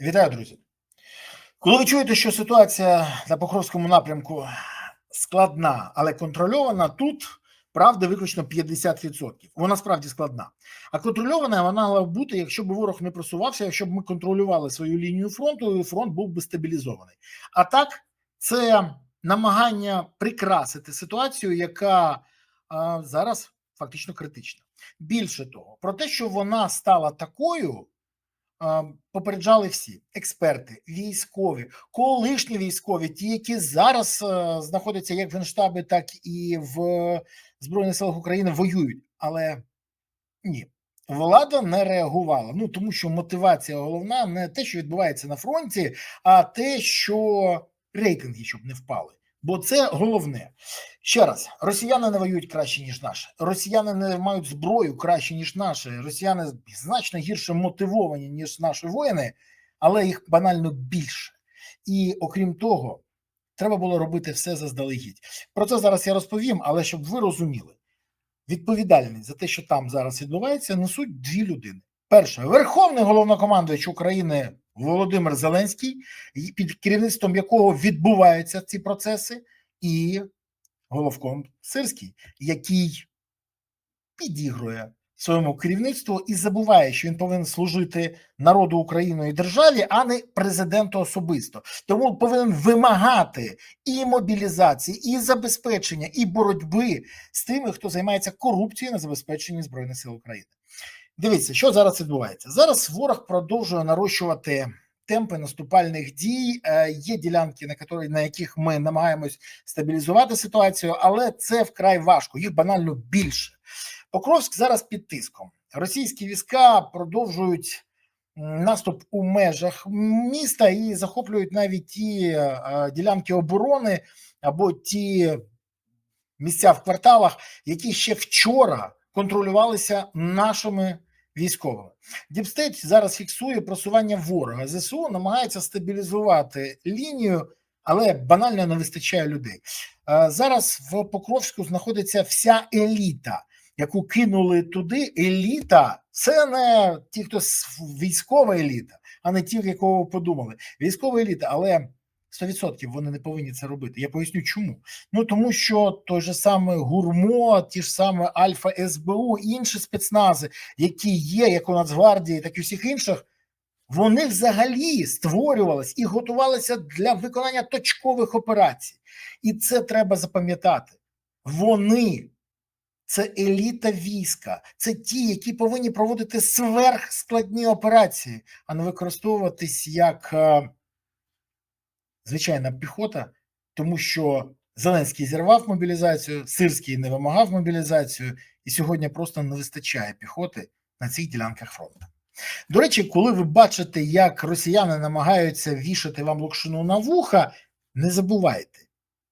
Вітаю, друзі. Коли ви чуєте, що ситуація на Покровському напрямку складна, але контрольована, тут правда виключно 50%. Вона справді складна. А контрольована вона мала б бути, якщо б ворог не просувався, якщо б ми контролювали свою лінію фронту, і фронт був би стабілізований. А так, це намагання прикрасити ситуацію, яка а, зараз фактично критична. Більше того, про те, що вона стала такою. Попереджали всі експерти, військові, колишні військові, ті, які зараз е, знаходяться як в Генштабі, так і в Збройних силах України, воюють. Але ні, влада не реагувала. Ну тому що мотивація головна не те, що відбувається на фронті, а те, що рейтинги щоб не впали. Бо це головне. Ще раз, росіяни не воюють краще, ніж наші. Росіяни не мають зброю краще, ніж наші. Росіяни значно гірше мотивовані, ніж наші воїни, але їх банально більше. І окрім того, треба було робити все заздалегідь. Про це зараз я розповім, але щоб ви розуміли, відповідальність за те, що там зараз відбувається, несуть дві людини. Перше, верховний головнокомандуючий України Володимир Зеленський, під керівництвом якого відбуваються ці процеси, і головком Сирський, який підігрує своєму керівництву і забуває, що він повинен служити народу України і державі, а не президенту особисто. Тому повинен вимагати і мобілізації, і забезпечення, і боротьби з тими, хто займається корупцією на забезпеченні збройних сил України. Дивіться, що зараз відбувається. Зараз ворог продовжує нарощувати темпи наступальних дій. Е, Є ділянки, на яких ми намагаємось стабілізувати ситуацію, але це вкрай важко. Їх банально більше. Покровськ зараз під тиском. Російські війська продовжують наступ у межах міста і захоплюють навіть ті е, ділянки оборони або ті місця в кварталах, які ще вчора контролювалися нашими військовими. Діпстейт зараз фіксує просування ворога. ЗСУ намагається стабілізувати лінію, але банально не вистачає людей. Е, Зараз в Покровську знаходиться вся еліта, яку кинули туди. Еліта це не ті, хто військова еліта, а не ті, якого подумали. Військова еліта, але 100% вони не повинні це робити. Я поясню, чому. Ну тому що той же саме гурмо, ті ж саме Альфа СБУ, інші спецнази, які є, як у Нацгвардії, так і всіх інших, вони взагалі створювалися і готувалися для виконання точкових операцій. І це треба запам'ятати. Вони. Це еліта війська, це ті, які повинні проводити сверхскладні операції, а не використовуватись як е, звичайна піхота, тому що Зеленський зірвав мобілізацію, Сирський не вимагав мобілізацію, і сьогодні просто не вистачає піхоти на цих ділянках фронту. До речі, коли ви бачите, як росіяни намагаються вішати вам локшину на вуха, не забувайте,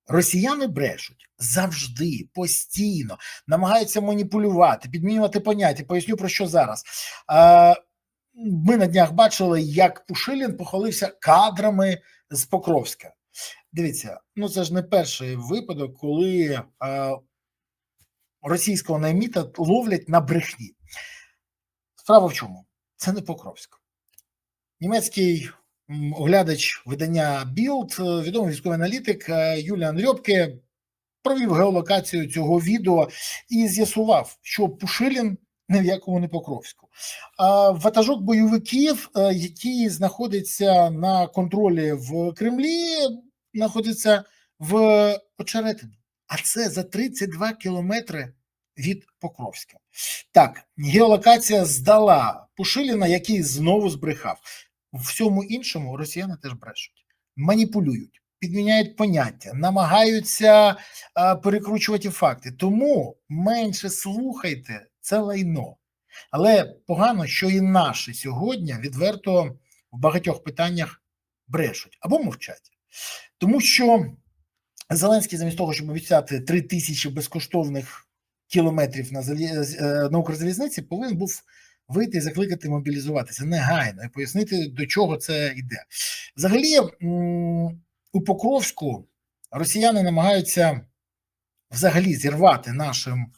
росіяни брешуть завжди, постійно, намагаються маніпулювати, підмінювати поняття. Поясню про що зараз. Ми на днях бачили, як Пушилін похвалився кадрами з Покровська. Дивіться, ну це ж не перший випадок, коли е, російського найміта ловлять на брехні. Справа в чому? Це не Покровськ. Німецький оглядач видання Білд, відомий військовий аналітик Юліан Рьопке провів геолокацію цього відео і з'ясував, що Пушилін ні в якому не Покровську. Ватажок бойовиків, який знаходиться на контролі в Кремлі, знаходиться в Очеретині. А це за 32 кілометри від Покровська. Так, геолокація здала Пушиліна, який знову збрехав. Всьому іншому росіяни теж брешуть, маніпулюють, підміняють поняття, намагаються а, перекручувати факти. Тому менше слухайте це лайно. Але погано, що і наші сьогодні відверто в багатьох питаннях брешуть або мовчать. Тому що Зеленський, замість того, щоб обіцяти 3 тисячі безкоштовних кілометрів на на Укрзалізниці, повинен був вийти і закликати мобілізуватися негайно і пояснити, до чого це йде. Взагалі, у Покровську росіяни намагаються взагалі зірвати нашим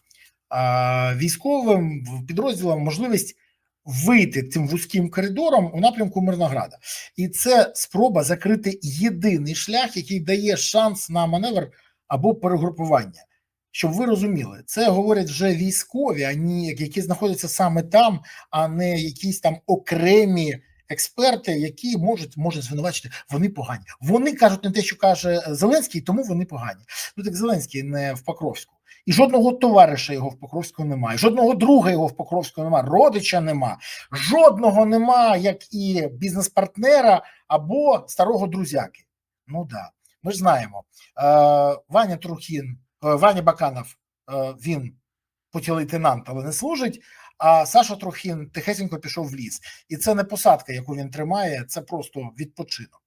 військовим підрозділам можливість вийти цим вузьким коридором у напрямку Мирнограда. І це спроба закрити єдиний шлях, який дає шанс на маневр або перегрупування. Щоб ви розуміли, це говорять вже військові, а ні, які знаходяться саме там, а не якісь там окремі експерти, які можуть можуть звинувачити, вони погані. Вони кажуть не те, що каже Зеленський, тому вони погані. Ну так Зеленський не в Покровську. І жодного товариша його в Покровську немає, жодного друга його в Покровську немає, родича нема, жодного нема, як і бізнес-партнера або старого друзяки. Ну да, ми ж знаємо. Е, Ваня Трухін, е, Ваня Баканов, е, він хоч лейтенант, але не служить. А Саша Трухін тихесенько пішов в ліс, і це не посадка, яку він тримає, це просто відпочинок.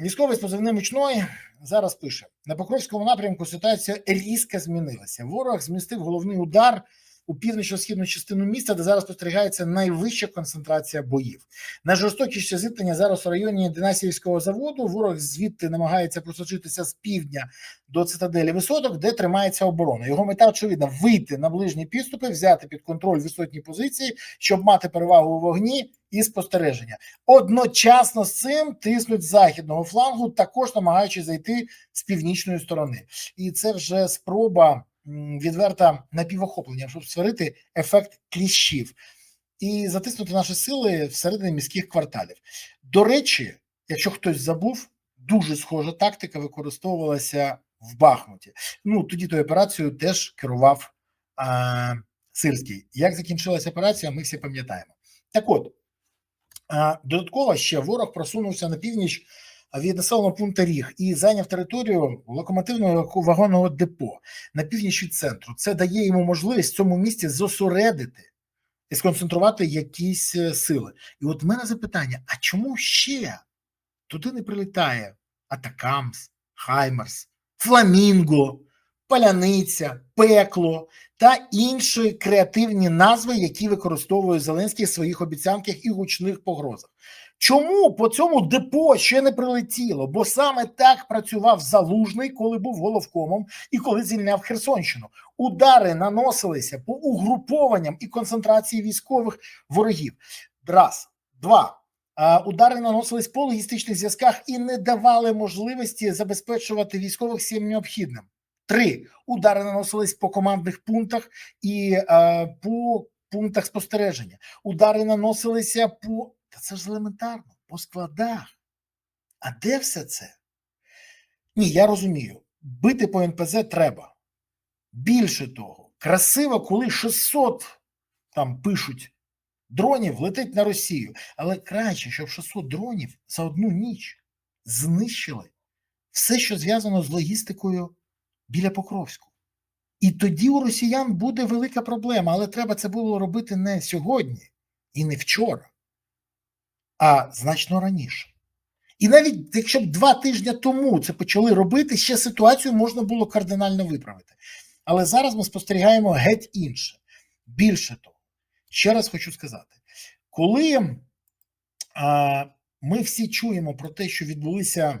Військовий з позивним «Мічной» зараз пише: на Покровському напрямку ситуація різко змінилася. Ворог змістив головний удар у північно-східну частину міста, де зараз спостерігається найвища концентрація боїв. Найжорстокіше зіткнення зараз у районі Динасіївського заводу. Ворог звідти намагається просочитися з півдня до цитаделі висоток, де тримається оборона. Його мета очевидна вийти на ближні підступи, взяти під контроль висотні позиції, щоб мати перевагу у вогні і спостереження. Одночасно з цим тиснуть з західного флангу, також намагаючись зайти з північної сторони, і це вже спроба відверта напівохоплення, щоб створити ефект кліщів і затиснути наші сили всередині міських кварталів. До речі, якщо хтось забув, дуже схожа тактика використовувалася в Бахмуті. Ну тоді тою операцією теж керував а, Сирський. Як закінчилася операція, ми всі пам'ятаємо. Так от додатково ще ворог просунувся на північ від населеного пункту Ріг і зайняв територію локомотивного вагонного депо на північ від центру. Це дає йому можливість в цьому місці зосередити і сконцентрувати якісь е, сили. І от в мене запитання: а чому ще туди не прилітає Атакамс, Хаймерс, Фламінго, Паляниця, Пекло та інші креативні назви, які використовує Зеленський в своїх обіцянках і гучних погрозах? Чому по цьому депо ще не прилетіло? Бо саме так працював Залужний, коли був головкомом і коли звільняв Херсонщину. Удари наносилися по угрупованням і концентрації військових ворогів. Раз, два. Удари наносились по логістичних зв'язках і не давали можливості забезпечувати військових всім необхідним. Три удари наносились по командних пунктах і а, по пунктах спостереження. Удари наносилися по та це ж елементарно, по складах. А де все це? Ні, я розумію, бити по НПЗ треба. Більше того, красиво, коли 600 там пишуть дронів летить на Росію. Але краще, щоб 600 дронів за одну ніч знищили все, що зв'язано з логістикою біля Покровську. І тоді у росіян буде велика проблема, але треба це було робити не сьогодні і не вчора а значно раніше. І навіть якщо б два тижні тому це почали робити, ще ситуацію можна було кардинально виправити. Але зараз ми спостерігаємо геть інше. Більше того, ще раз хочу сказати: коли а, ми всі чуємо про те, що відбулися.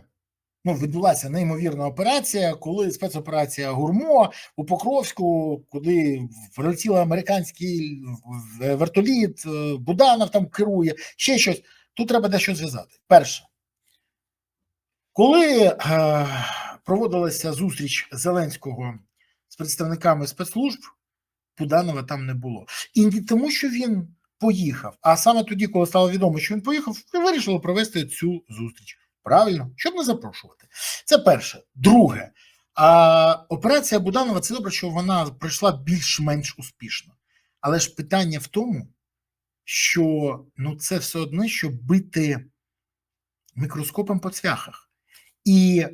Ну, відбулася неймовірна операція, коли спецоперація Гурмо у Покровську, куди прилетів американський вертоліт, Буданов там керує, ще щось. Тут треба дещо зв'язати. Перше, коли е, проводилася зустріч Зеленського з представниками спецслужб, Буданова там не було. І не тому, що він поїхав, а саме тоді, коли стало відомо, що він поїхав, вирішили провести цю зустріч. Правильно, щоб не запрошувати. Це перше. Друге, а, операція Буданова це добре, що вона пройшла більш-менш успішно. Але ж питання в тому, що ну це все одно, що бити мікроскопом по цвяхах. І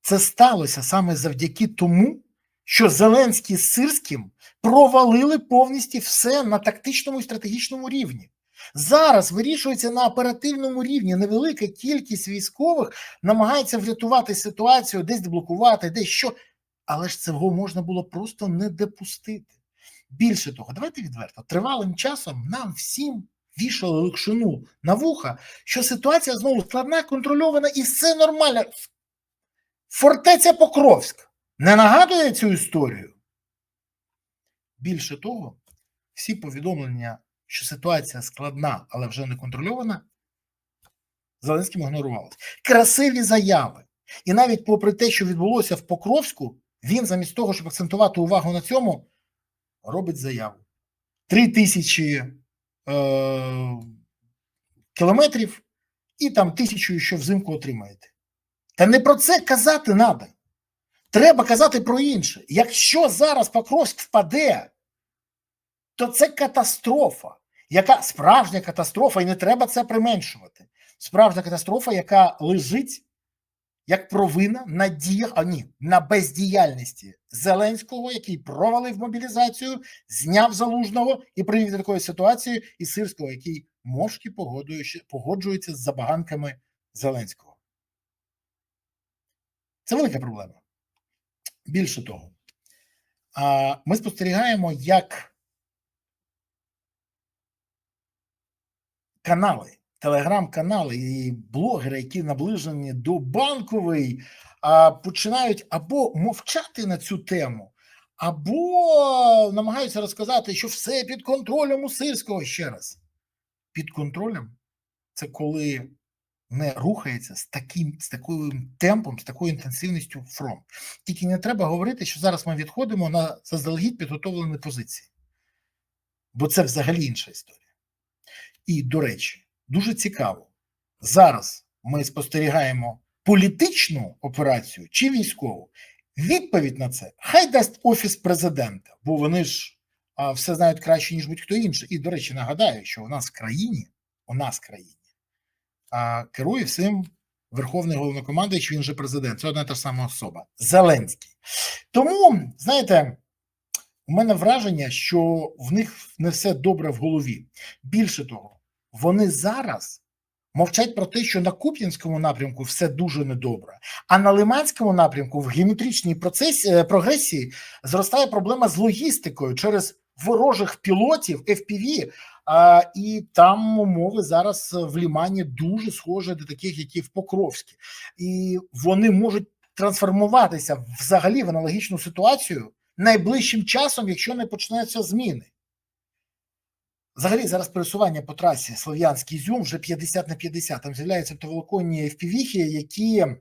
це сталося саме завдяки тому, що Зеленський з Сирським провалили повністю все на тактичному і стратегічному рівні. Зараз вирішується на оперативному рівні. Невелика кількість військових намагається врятувати ситуацію, десь деблокувати, десь що. Але ж цього можна було просто не допустити. Більше того, давайте відверто, тривалим часом нам всім вішали локшину на вуха, що ситуація знову складна, контрольована і все нормально. Фортеця Покровськ не нагадує цю історію. Більше того, всі повідомлення що ситуація складна, але вже не контрольована, Зеленським ігнорувалось. Красиві заяви. І навіть попри те, що відбулося в Покровську, він замість того, щоб акцентувати увагу на цьому, робить заяву. Три тисячі е- кілометрів і там тисячу, що взимку отримаєте. Та не про це казати треба. Треба казати про інше. Якщо зараз Покровськ впаде, то це катастрофа, яка справжня катастрофа, і не треба це применшувати. Справжня катастрофа, яка лежить як провина на діях, а ні, на бездіяльності Зеленського, який провалив мобілізацію, зняв залужного і привів до такої ситуації, і Сирського, який мовчки погоджується з забаганками Зеленського. Це велика проблема. Більше того, ми спостерігаємо, як канали, телеграм-канали і блогери, які наближені до банкової, починають або мовчати на цю тему, або намагаються розказати, що все під контролем у Сирського ще раз. Під контролем це коли не рухається з таким з таким темпом, з такою інтенсивністю фронт. Тільки не треба говорити, що зараз ми відходимо на заздалегідь підготовлені позиції, бо це взагалі інша історія. І, до речі, дуже цікаво. Зараз ми спостерігаємо політичну операцію чи військову. Відповідь на це хай дасть офіс президента, бо вони ж а, все знають краще, ніж будь-хто інший. І, до речі, нагадаю, що у нас в країні, у нас в країні а керує всім Верховний головнокомандуючий, він же президент. Це одна та ж сама особа Зеленський. Тому, знаєте, у мене враження, що в них не все добре в голові. Більше того, вони зараз мовчать про те, що на Куп'янському напрямку все дуже недобре, а на Лиманському напрямку в геометричній процесі прогресії зростає проблема з логістикою через ворожих пілотів FPV, а, І там умови зараз в Лімані дуже схожі до таких, які в Покровській, і вони можуть трансформуватися взагалі в аналогічну ситуацію найближчим часом, якщо не почнуться зміни. Взагалі, зараз пересування по трасі Слов'янський Зюм вже 50 на 50. Там з'являються товолоконні FPV, які е,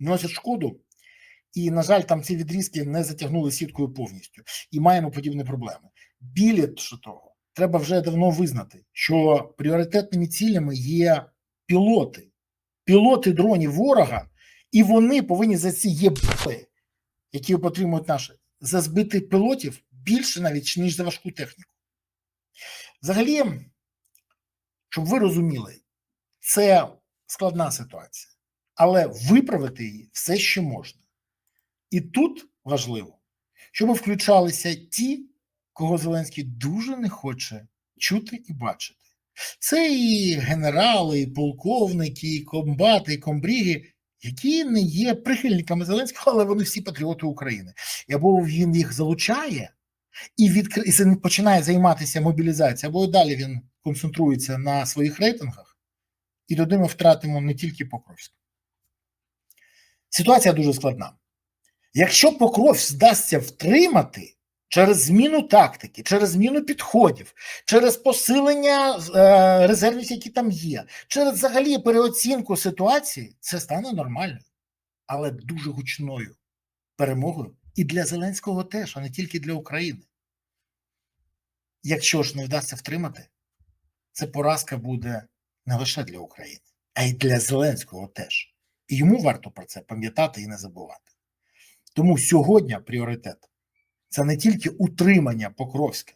носять шкоду, і, на жаль, там ці відрізки не затягнули сіткою повністю, і маємо подібні проблеми. Більше того, треба вже давно визнати, що пріоритетними цілями є пілоти, пілоти дронів ворога, і вони повинні за ці єбли, які отримують наші, за збитих пілотів більше навіть ніж за важку техніку. Взагалі, щоб ви розуміли, це складна ситуація, але виправити її все ще можна. І тут важливо, щоб включалися ті кого Зеленський дуже не хоче чути і бачити. Це і генерали, і полковники, і комбати, і комбріги, які не є прихильниками Зеленського, але вони всі патріоти України. І або він їх залучає і відкри... і починає займатися мобілізацією, або далі він концентрується на своїх рейтингах, і тоді ми втратимо не тільки Покровськ. Ситуація дуже складна. Якщо Покровськ вдасться втримати, через зміну тактики, через зміну підходів, через посилення е, резервів, які там є, через взагалі переоцінку ситуації, це стане нормальною, але дуже гучною перемогою і для Зеленського теж, а не тільки для України. Якщо ж не вдасться втримати, це поразка буде не лише для України, а й для Зеленського теж. І йому варто про це пам'ятати і не забувати. Тому сьогодні пріоритет це не тільки утримання Покровська,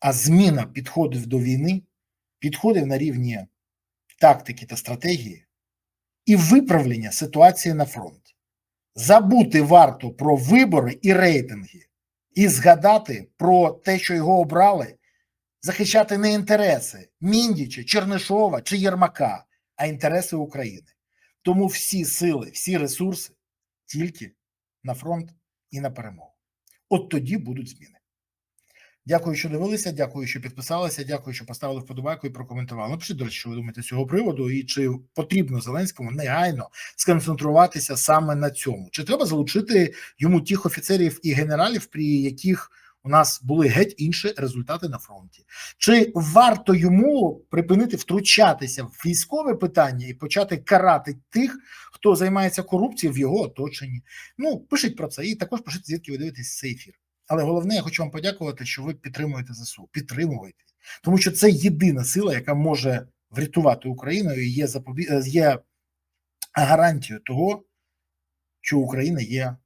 а зміна підходів до війни, підходів на рівні тактики та стратегії і виправлення ситуації на фронті. Забути варто про вибори і рейтинги, і згадати про те, що його обрали, захищати не інтереси Міндіча, Чернишова чи Єрмака, а інтереси України. Тому всі сили, всі ресурси тільки на фронт і на перемогу. От тоді будуть зміни. Дякую, що дивилися. Дякую, що підписалися. Дякую, що поставили вподобайку і прокоментували. Напишіть, до речі, що ви думаєте з цього приводу, і чи потрібно Зеленському негайно сконцентруватися саме на цьому? Чи треба залучити йому тих офіцерів і генералів, при яких нас були геть інші результати на фронті. Чи варто йому припинити втручатися в військове питання і почати карати тих, хто займається корупцією в його оточенні? Ну пишіть про це і також пишіть, звідки ви дивитесь цей ефір. Але головне, я хочу вам подякувати, що ви підтримуєте ЗСУ. Підтримуєте, тому що це єдина сила, яка може врятувати Україну і є запобі... е, є гарантією того, що Україна є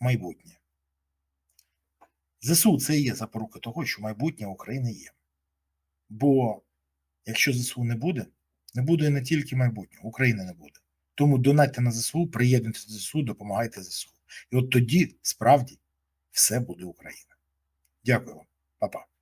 майбутнє. ЗСУ це є запорука того, що майбутнє України є. Бо якщо ЗСУ не буде, не буде не тільки майбутнього, України не буде. Тому донатьте на ЗСУ, приєднуйтесь до ЗСУ, допомагайте ЗСУ. І от тоді справді все буде Україна. Дякую вам, Па-па.